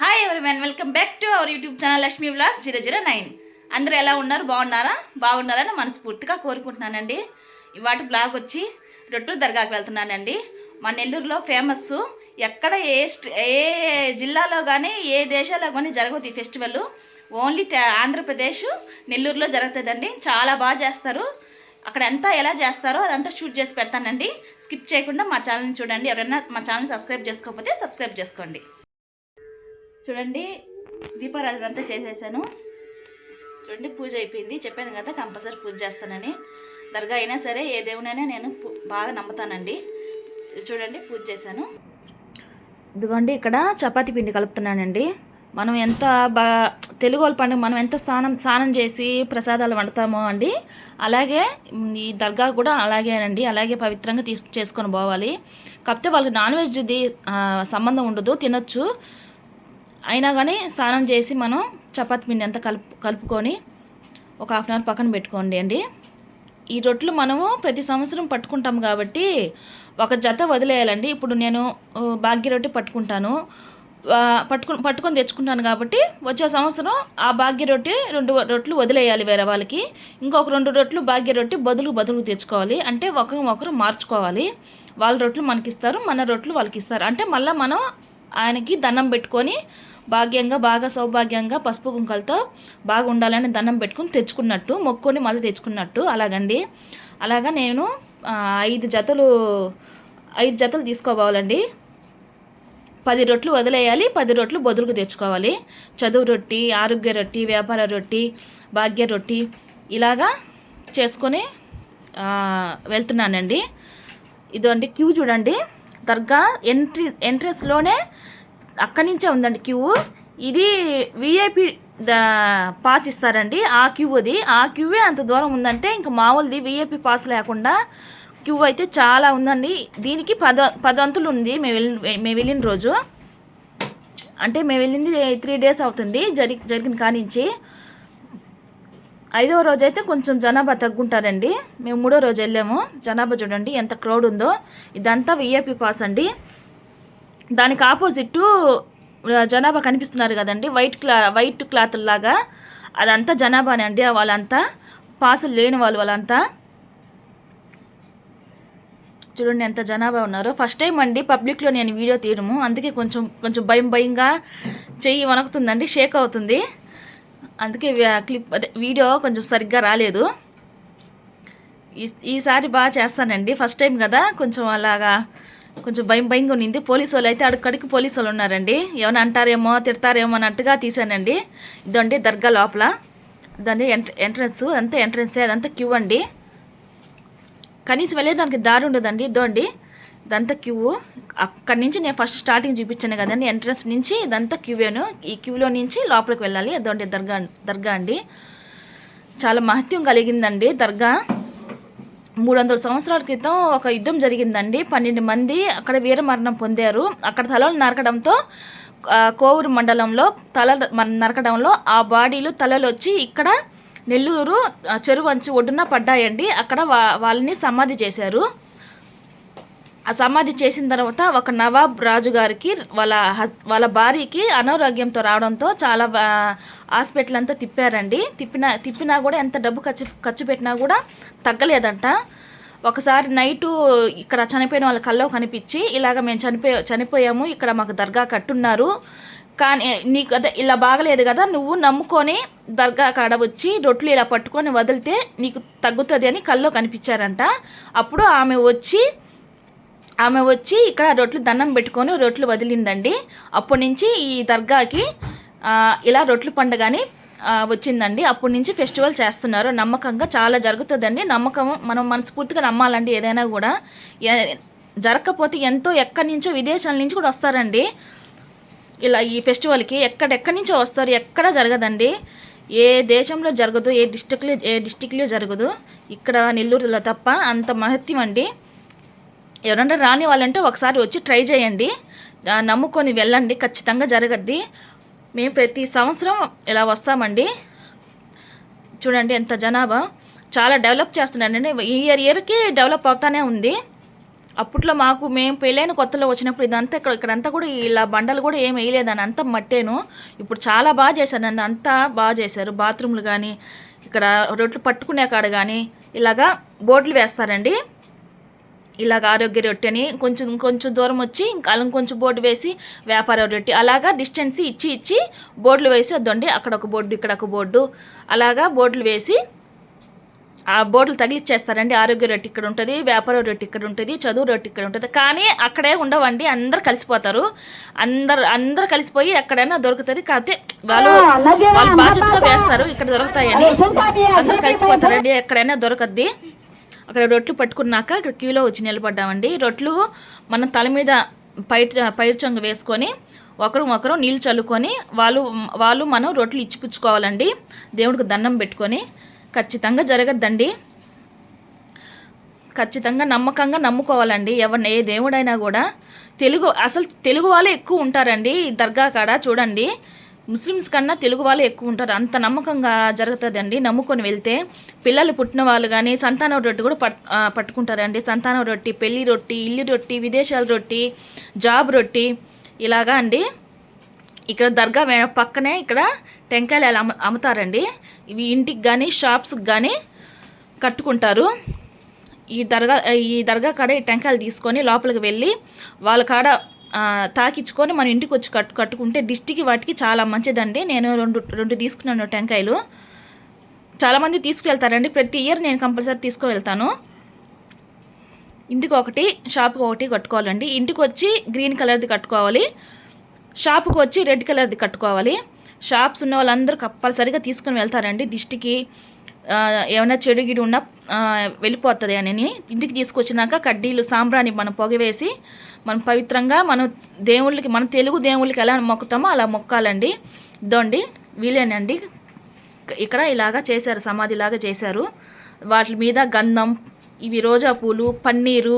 Hi everyone welcome back to our YouTube channel Lakshmi blog zero zero nine అందరూ ఎలా ఉన్నారు? బాగున్నారా? బాగుండాలని మనస్ఫూర్తిగా కోరుకుంటున్నానండి. ఇవాటి బ్లాగ్ వచ్చి రొట్టు దర్గాకి వెళ్తున్నానండి. మా నెల్లూరులో ఫేమస్ ఎక్కడ ఏ ఏ జిల్లాలో కానీ ఏ దేశాల్లో కానీ జరగదు ఈ ఫెస్టివల్ ఓన్లీ ఆంధ్రప్రదేశ్ నెల్లూరులో జరుగుతుందండి. చాలా బాగా చేస్తారు. అక్కడ ఎంత ఎలా చేస్తారో అదంతా షూట్ చేసి పెడతానండి. స్కిప్ చేయకుండా మా ఛానల్ని చూడండి. ఎవరైనా మా ఛానల్ సబ్స్క్రైబ్ చేసుకోకపోతే సబ్స్క్రైబ్ చేసుకోండి. చూడండి దీపారాధన అంతా చేసేసాను. చూడండి పూజ అయిపోయింది. చెప్పాను కదా కంపల్సరీ పూజ చేస్తానని. దర్గా అయినా సరే ఏ దేవునైనా నేను బాగా నమ్ముతానండి. చూడండి పూజ చేశాను. ఇదిగోండి ఇక్కడ చపాతీ పిండి కలుపుతున్నానండి. మనం ఎంత బా తెలుగు వాళ్ళ పండుగ మనం ఎంత స్నానం స్నానం చేసి ప్రసాదాలు వండుతామో అండి. అలాగే ఈ దర్గా కూడా అలాగేనండి. అలాగే పవిత్రంగా తీసు చేసుకొని పోవాలి. కాకపోతే వాళ్ళకి నాన్ వెజ్ది సంబంధం ఉండదు తినొచ్చు. అయినా కానీ స్నానం చేసి మనం చపాతి పిండి అంతా కలుపు కలుపుకొని ఒక హాఫ్ అన్ అవర్ పక్కన పెట్టుకోండి అండి. ఈ రొట్టెలు మనము ప్రతి సంవత్సరం పట్టుకుంటాం కాబట్టి ఒక జత వదిలేయాలండి. ఇప్పుడు నేను భాగ్య రొట్టె పట్టుకుంటాను. ఆ, పట్టుకు పట్టుకొని తెచ్చుకుంటాను కాబట్టి వచ్చే సంవత్సరం ఆ భాగ్య రొట్టె రెండు రొట్టెలు వదిలేయాలి వేరే వాళ్ళకి. ఇంకొక రెండు రొట్లు భాగ్య రొట్టె బదులు బదులు తెచ్చుకోవాలి. అంటే ఒకరు ఒకరు మార్చుకోవాలి. వాళ్ళ రొట్లు మనకి ఇస్తారు మన రొట్లు వాళ్ళకి ఇస్తారు అంటే మళ్ళీ మనం ఆయనకి దండం పెట్టుకొని భాగ్యంగా బాగా సౌభాగ్యంగా పసుపు కుంకలతో బాగా ఉండాలని దండం పెట్టుకుని తెచ్చుకున్నట్టు మొక్కుని మళ్ళీ తెచ్చుకున్నట్టు అలాగండి. అలాగా నేను ఐదు జతలు ఐదు జతలు తీసుకోవాలండి. పది రొట్లు వదిలేయాలి పది రొట్లు బదులుకు తెచ్చుకోవాలి. చదువు రొట్టి ఆరోగ్య రొట్టి వ్యాపార రొట్టి భాగ్య రొట్టి ఇలాగా చేసుకొని వెళ్తున్నానండి వెళ్తున్నానండి. ఇదండి క్యూ చూడండి. దర్గా ఎంట్రీ ఎంట్రన్స్లోనే అక్కడి నుంచే ఉందండి క్యూ. ఇది విఐపి పాస్ ఇస్తారండి ఆ క్యూ అది. ఆ క్యూవే అంత దూరం ఉందంటే ఇంకా మామూలుది విఐపి పాస్ లేకుండా క్యూ అయితే చాలా ఉందండి. దీనికి పద పదంతులు ఉంది మేము వెళ్ళిన మేము వెళ్ళిన రోజు. అంటే మేము వెళ్ళింది త్రీ డేస్ అవుతుంది జరి జరిగిన కానించి. ఐదవ రోజు అయితే కొంచెం జనాభా తగ్గుంటారండి. మేము మూడో రోజు వెళ్ళాము. జనాభా చూడండి ఎంత క్రౌడ్ ఉందో. ఇదంతా విఐపి పాస్ అండి. దానికి ఆపోజిట్ జనాభా కనిపిస్తున్నారు కదండి. వైట్ క్లా వైట్ క్లాత్ లాగా. అదంతా జనాభానే అండి వాళ్ళంతా. పాసులు లేని వాళ్ళు వాళ్ళంతా. చూడండి ఎంత జనాభా ఉన్నారో. ఫస్ట్ టైం అండి పబ్లిక్లో నేను వీడియో తీయడము. అందుకే కొంచెం కొంచెం భయం భయంగా చెయ్యి వనకుతుందండి షేక్ అవుతుంది. అందుకే క్లిప్ అదే వీడియో కొంచెం సరిగ్గా రాలేదు. ఈ ఈసారి బాగా చేస్తానండి. ఫస్ట్ టైం కదా కొంచెం అలాగా కొంచెం భయం భయంగా ఉన్నింది పోలీసు వాళ్ళు అయితే అడుక్కడికి పోలీసు వాళ్ళు ఉన్నారండి. ఏమైనా అంటారేమో తిడతారేమో అన్నట్టుగా తీసానండి ఇదండి దర్గా లోపల. దాన్ని ఎంట్ర ఎంట్రన్స్. అంతా ఎంట్రన్సే అదంతా క్యూ అండి. కనీసం వెళ్ళేదానికి దారి ఉండదండి. ఇదండి ఇదంతా క్యూ. అక్కడి నుంచి నేను ఫస్ట్ స్టార్టింగ్ చూపించాను కదండి ఎంట్రన్స్ నుంచి ఇదంతా క్యూవేను. ఈ క్యూలో నుంచి లోపలికి వెళ్ళాలి. అదొంటి దర్గా దర్గా అండి. చాలా మహత్యం కలిగిందండి దర్గా. మూడు వందల సంవత్సరాల క్రితం ఒక యుద్ధం జరిగిందండి. పన్నెండు మంది అక్కడ వీరమరణం పొందారు. అక్కడ తలలు నరకడంతో కోవూరు మండలంలో తల నరకడంలో ఆ బాడీలు తలలు వచ్చి ఇక్కడ నెల్లూరు చెరువు అంచు ఒడ్డున పడ్డాయండి. అక్కడ వా వాళ్ళని సమాధి చేశారు. ఆ సమాధి చేసిన తర్వాత ఒక నవాబ్ రాజు గారికి వాళ్ళ వాళ్ళ భార్యకి అనారోగ్యంతో రావడంతో చాలా హాస్పిటల్ అంతా తిప్పారండి. తిప్పినా తిప్పినా కూడా ఎంత డబ్బు ఖర్చు ఖర్చు పెట్టినా కూడా తగ్గలేదంట. ఒకసారి నైటు ఇక్కడ చనిపోయిన వాళ్ళ కల్లో కనిపించి ఇలాగ మేము చనిపోయి చనిపోయాము ఇక్కడ మాకు దర్గా కట్టున్నారు. కానీ నీకు అదే ఇలా బాగలేదు కదా నువ్వు నమ్ముకొని దర్గా కాడ వచ్చి రొట్లు ఇలా పట్టుకొని వదిలితే నీకు తగ్గుతుంది అని కల్లో కనిపించారంట. అప్పుడు ఆమె వచ్చి ఆమె వచ్చి ఇక్కడ రొట్లు దండం పెట్టుకొని రొట్లు వదిలిందండి. అప్పటి నుంచి ఈ దర్గాకి ఇలా రొట్లు పండగని వచ్చిందండి. అప్పటి నుంచి ఫెస్టివల్ చేస్తున్నారు. నమ్మకంగా చాలా జరుగుతుందండి. నమ్మకం మనం మనస్ఫూర్తిగా నమ్మాలండి ఏదైనా కూడా. జరగకపోతే ఎంతో ఎక్కడి నుంచో విదేశాల నుంచి కూడా వస్తారండి. ఇలా ఈ ఫెస్టివల్కి ఎక్కడెక్కడి నుంచో వస్తారు ఎక్కడ జరగదండి. ఏ దేశంలో జరగదు ఏ డిస్టిక్లో ఏ డిస్టిక్లో జరగదు. ఇక్కడ నెల్లూరులో తప్ప అంత మహత్యం అండి. ఎవరన్నా రాని వాళ్ళంటే ఒకసారి వచ్చి ట్రై చేయండి. నమ్ముకొని వెళ్ళండి. ఖచ్చితంగా జరగద్ది. మేము ప్రతి సంవత్సరం ఇలా వస్తామండి. చూడండి ఎంత జనాభా. చాలా డెవలప్ చేస్తున్నారండి ఇయర్ ఇయర్కి డెవలప్ అవుతానే ఉంది. అప్పట్లో మాకు మేము పెళ్ళైన కొత్తలో వచ్చినప్పుడు ఇదంతా ఇక్కడ ఇక్కడంతా కూడా ఇలా బండలు కూడా ఏం వేయలేదని అంతా మట్టేను. ఇప్పుడు చాలా బాగా చేశారు. అంతా బాగా చేశారు. బాత్రూమ్లు కానీ ఇక్కడ రొట్లు పట్టుకునే కాడ కానీ ఇలాగా బోర్డులు వేస్తారండి. ఇలాగ ఆరోగ్య రొట్టె అని కొంచెం కొంచెం దూరం వచ్చి ఇంకా అలా కొంచెం బోర్డు వేసి వ్యాపార రొట్టె అలాగా డిస్టెన్స్ ఇచ్చి ఇచ్చి బోర్డులు వేసి వద్దండి. అక్కడ ఒక బోర్డు ఇక్కడ ఒక బోర్డు. అలాగా బోర్డులు వేసి ఆ బోర్డులు తగిలిచ్చేస్తారండి. ఆరోగ్య రొట్టె ఇక్కడ ఉంటుంది వ్యాపార రొట్టె ఇక్కడ ఉంటుంది చదువు రొట్టె ఇక్కడ ఉంటుంది. కానీ అక్కడే ఉండవండి అందరు కలిసిపోతారు. అందరు అందరు కలిసిపోయి ఎక్కడైనా దొరుకుతుంది. కాకపోతే వాళ్ళు వాళ్ళు బాధ్యతగా వేస్తారు ఇక్కడ దొరుకుతాయని. అందరు కలిసిపోతారండి ఎక్కడైనా దొరకద్ది. అక్కడ రొట్లు పట్టుకున్నాక ఇక్కడ క్యూలో వచ్చి నిలబడ్డామండి. రొట్లు మనం తల మీద పైట పైరు చొంగ వేసుకొని ఒకరు ఒకరు నీళ్ళు చల్లుకొని వాళ్ళు వాళ్ళు మనం రొట్లు ఇచ్చిపుచ్చుకోవాలండి దేవుడికి దండం పెట్టుకొని ఖచ్చితంగా జరగద్దండి. ఖచ్చితంగా నమ్మకంగా నమ్ముకోవాలండి. ఎవరిని ఏ దేవుడైనా కూడా తెలుగు అసలు తెలుగు వాళ్ళే ఎక్కువ ఉంటారండి దర్గా కాడ చూడండి. ముస్లిమ్స్ కన్నా తెలుగు వాళ్ళే ఎక్కువ ఉంటారు. అంత నమ్మకంగా జరుగుతుందండి. నమ్ముకొని వెళ్తే పిల్లలు పుట్టిన వాళ్ళు కానీ సంతానం రొట్టి కూడా పట్ పట్టుకుంటారండి. సంతానం రొట్టి పెళ్ళి రొట్టి ఇల్లు రొట్టి విదేశాల రొట్టి జాబ్ రొట్టి ఇలాగా అండి. ఇక్కడ దర్గా వే- పక్కనే ఇక్కడ టెంకాయలు అలా అమ్ము అమ్ముతారండి. ఇవి ఇంటికి కానీ షాప్స్కి కానీ కట్టుకుంటారు. ఈ దర్గా ఈ దర్గా కాడ ఈ టెంకాయలు తీసుకొని లోపలికి వెళ్ళి వాళ్ళ కాడ తాకించుకొని తాకిచ్చుకొని మన ఇంటికి వచ్చి కట్టు కట్టుకుంటే దిష్టికి వాటికి చాలా మంచిదండి. నేను రెండు రెండు తీసుకున్నాను టెంకాయలు. చాలామంది తీసుకువెళ్తారండి ప్రతి ఇయర్ నేను కంపల్సరీ తీసుకువెళ్తాను. ఇంటికి ఒకటి షాప్కి ఒకటి కట్టుకోవాలండి. ఇంటికి వచ్చి గ్రీన్ కలర్ది కట్టుకోవాలి. షాప్కి వచ్చి రెడ్ కలర్ది కట్టుకోవాలి. షాప్స్ ఉన్న వాళ్ళందరూ కంపల్సరిగా తీసుకొని వెళ్తారండి దిష్టికి. ఏమైనా చెడు గిడు ఉన్నా వెళ్ళిపోతుంది అని ఇంటికి తీసుకొచ్చినాక కడ్డీలు సాంబ్రాణి మనం పొగవేసి మనం పవిత్రంగా మనం దేవుళ్ళకి మన తెలుగు దేవుళ్ళకి ఎలా మొక్కుతామో అలా మొక్కాలండి. ఇదండి వీలేనండి. ఇక్కడ ఇలాగా చేశారు సమాధిలాగా చేశారు. వాటి మీద గంధం ఇవి రోజా పూలు పన్నీరు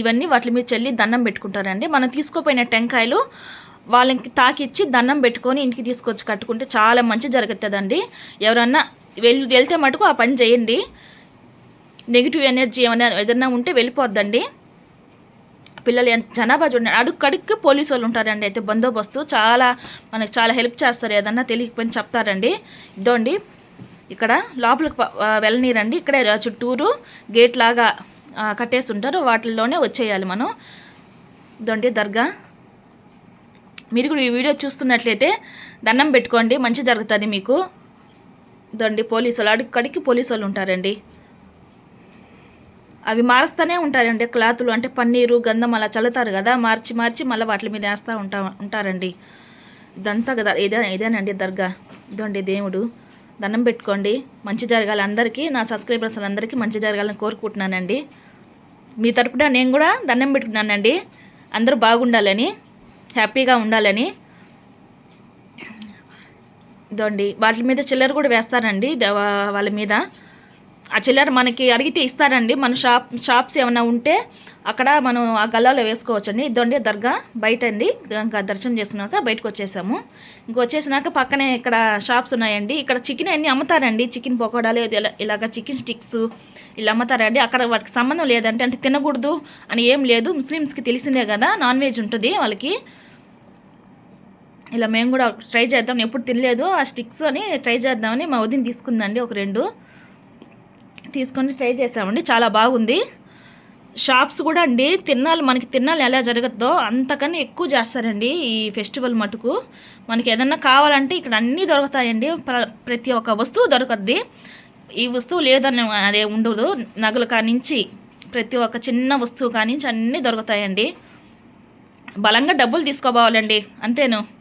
ఇవన్నీ వాటి మీద చల్లి దండం పెట్టుకుంటారండి. మనం తీసుకోపోయిన టెంకాయలు వాళ్ళకి తాకిచ్చి దండం పెట్టుకొని ఇంటికి తీసుకొచ్చి కట్టుకుంటే చాలా మంచి జరుగుతుందండి. ఎవరన్నా వెళ్ళి వెళ్తే మటుకు ఆ పని చేయండి. నెగిటివ్ ఎనర్జీ ఏమైనా ఏదైనా ఉంటే వెళ్ళిపోద్దండి. పిల్లలు ఎంత జనాభా చూడండి. అడుగు పోలీస్ పోలీసు వాళ్ళు ఉంటారండి. అయితే బందోబస్తు చాలా మనకు చాలా హెల్ప్ చేస్తారు. ఏదన్నా తెలియకపోయినా చెప్తారండి. ఇదోండి. ఇక్కడ లోపలికి వెళ్ళనీరండి. ఇక్కడే చుట్టూరు గేట్ లాగా కట్టేసి ఉంటారు వాటిల్లోనే వచ్చేయాలి మనం. ఇదండి దర్గా. మీరు కూడా ఈ వీడియో చూస్తున్నట్లయితే దండం పెట్టుకోండి. మంచి జరుగుతుంది మీకు. దండి పోలీసు వాళ్ళు పోలీసు వాళ్ళు ఉంటారండి. అవి మారుస్తూనే ఉంటారండి క్లాతులు. అంటే పన్నీరు గంధం అలా చల్లుతారు కదా మార్చి మార్చి మళ్ళీ వాటి మీద వేస్తూ ఉంటా ఉంటారండి. ఇదంతా కదా ఇదే ఇదేనండి దర్గా. ఇదండి దేవుడు దండం పెట్టుకోండి. మంచి జరగాలి అందరికీ. నా సబ్స్క్రైబర్స్ అందరికీ మంచి జరగాలని కోరుకుంటున్నానండి. మీ తరపున నేను కూడా దండం పెట్టుకున్నానండి. అందరూ బాగుండాలని హ్యాపీగా ఉండాలని. ఇదండి. వాటి మీద చిల్లర కూడా వేస్తారండి. వాళ్ళ మీద. ఆ చిల్లర మనకి అడిగితే ఇస్తారండి. మన షాప్ షాప్స్ ఏమైనా ఉంటే అక్కడ మనం ఆ గల్లాలో వేసుకోవచ్చండి. ఇదండి దర్గా. బయట అండి ఇంకా దర్శనం చేసుకున్నాక బయటకు వచ్చేసాము. ఇంక వచ్చేసినాక పక్కనే ఇక్కడ షాప్స్ ఉన్నాయండి. ఇక్కడ చికెన్ అన్నీ అమ్ముతారండి. చికెన్ పకోడాలు ఇలా- ఇలాగ చికెన్ స్టిక్స్ ఇలా అమ్ముతారండి. అక్కడ వాటికి సంబంధం లేదంటే అంటే తినకూడదు అని ఏం లేదు. ముస్లిమ్స్కి తెలిసిందే కదా. నాన్ వెజ్ ఉంటుంది వాళ్ళకి. ఇలా మేము కూడా ట్రై చేద్దాం. ఎప్పుడు తినలేదు. ఆ స్టిక్స్ అని ట్రై చేద్దామని మా వదిన తీసుకుందండి ఒక రెండు. తీసుకొని ట్రై చేసామండి. చాలా బాగుంది. షాప్స్ కూడా అండి తిన్నాలు మనకి తిన్నాలు ఎలా జరగద్దో అంతకన్నా ఎక్కువ చేస్తారండి ఈ ఫెస్టివల్ మటుకు. మనకి ఏదన్నా కావాలంటే ఇక్కడ అన్నీ దొరుకుతాయండి. ప్ర- ప్రతి ఒక్క వస్తువు దొరకద్ది. ఈ వస్తువు లేదని అదే ఉండదు. నగల కానించి ప్రతి ఒక్క చిన్న వస్తువు కానించి అన్నీ దొరుకుతాయండి. బలంగా డబ్బులు తీసుకోబోవాలండి అంతేను.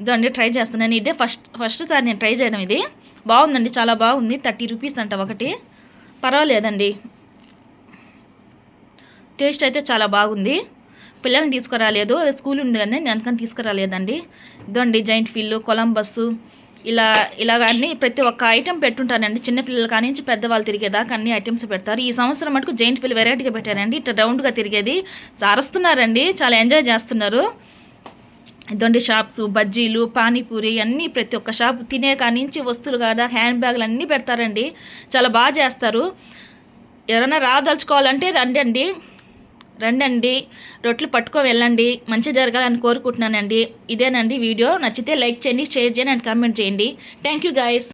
ఇదండి ట్రై చేస్తున్నాను. ఇదే ఫస్ట్ ఫస్ట్ సారి నేను ట్రై చేయడం ఇది. బాగుందండి చాలా బాగుంది. థర్టీ రూపీస్ అంట ఒకటి. పర్వాలేదండి. టేస్ట్ అయితే చాలా బాగుంది. పిల్లల్ని తీసుకురాలేదు. అదే స్కూల్ ఉంది కానీ నేను అందుకని తీసుకురాలేదండి. ఇదండి జైంట్ ఫీల్డ్ కొలంబస్ ఇలా ఇలాగ అన్ని ప్రతి ఒక్క ఐటెం పెట్టుంటానండి. చిన్నపిల్లల కానీ నుంచి పెద్దవాళ్ళు తిరిగేదాకా అన్ని ఐటమ్స్ పెడతారు. ఈ సంవత్సరం మటుకు జైంట్ ఫీల్ వెరైటీగా పెట్టారండి ఇట్లా రౌండ్గా తిరిగేది. చారస్తున్నారండి చాలా ఎంజాయ్ చేస్తున్నారు. ఇదండి షాప్స్ బజ్జీలు పానీపూరి అన్నీ ప్రతి ఒక్క షాప్ తినే కానించి వస్తువులు కాదా హ్యాండ్ బ్యాగులు అన్నీ పెడతారండి. చాలా బాగా చేస్తారు. ఎవరైనా రాదలుచుకోవాలంటే రండి అండి రండండి. రొట్లు పట్టుకొని వెళ్ళండి. మంచి జరగాలని కోరుకుంటున్నానండి. ఇదేనండి వీడియో. నచ్చితే లైక్ చేయండి షేర్ చేయండి అండ్ కామెంట్ చేయండి. Thank you guys.